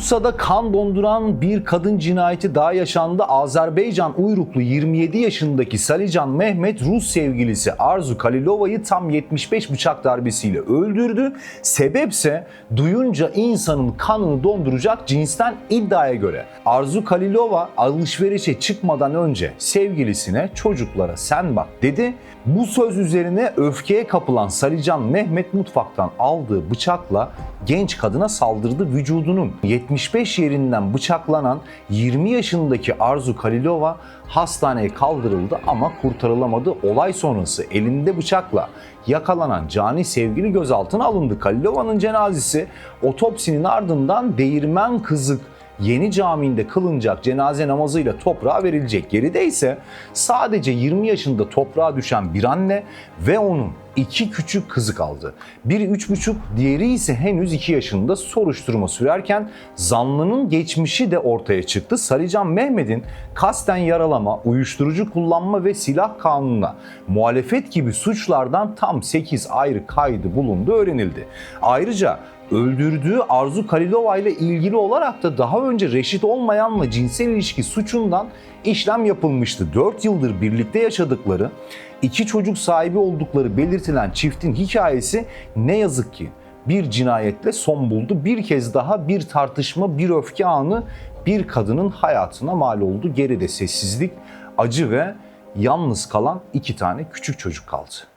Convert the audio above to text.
Bursa'da kan donduran bir kadın cinayeti daha yaşandı. Azerbaycan uyruklu 27 yaşındaki Salican Mehmet Rus sevgilisi Arzu Kalilova'yı tam 75 bıçak darbesiyle öldürdü. Sebepse duyunca insanın kanını donduracak cinsten iddiaya göre. Arzu Kalilova alışverişe çıkmadan önce sevgilisine çocuklara sen bak dedi. Bu söz üzerine öfkeye kapılan Salican Mehmet mutfaktan aldığı bıçakla genç kadına saldırdı. Vücudunun 75 yerinden bıçaklanan 20 yaşındaki Arzu Kalilova hastaneye kaldırıldı ama kurtarılamadı. Olay sonrası elinde bıçakla yakalanan cani sevgili gözaltına alındı. Kalilova'nın cenazesi otopsinin ardından Değirmen Kızık Yeni Camii'nde kılınacak cenaze namazıyla toprağa verilecek. Geride ise sadece 20 yaşında toprağa düşen bir anne ve onun iki küçük kızı kaldı. Biri 3,5, diğeri ise henüz 2 yaşında soruşturma sürerken zanlının geçmişi de ortaya çıktı. Sarıcan Mehmet'in kasten yaralama, uyuşturucu kullanma ve silah kanununa muhalefet gibi suçlardan tam 8 ayrı kaydı bulundu öğrenildi. Ayrıca öldürdüğü Arzu Kalilova ile ilgili olarak da daha önce reşit olmayanla cinsel ilişki suçundan işlem yapılmıştı. 4 yıldır birlikte yaşadıkları, iki çocuk sahibi oldukları belirtilen çiftin hikayesi ne yazık ki bir cinayetle son buldu. Bir kez daha bir tartışma, bir öfke anı bir kadının hayatına mal oldu. Geride sessizlik, acı ve yalnız kalan iki tane küçük çocuk kaldı.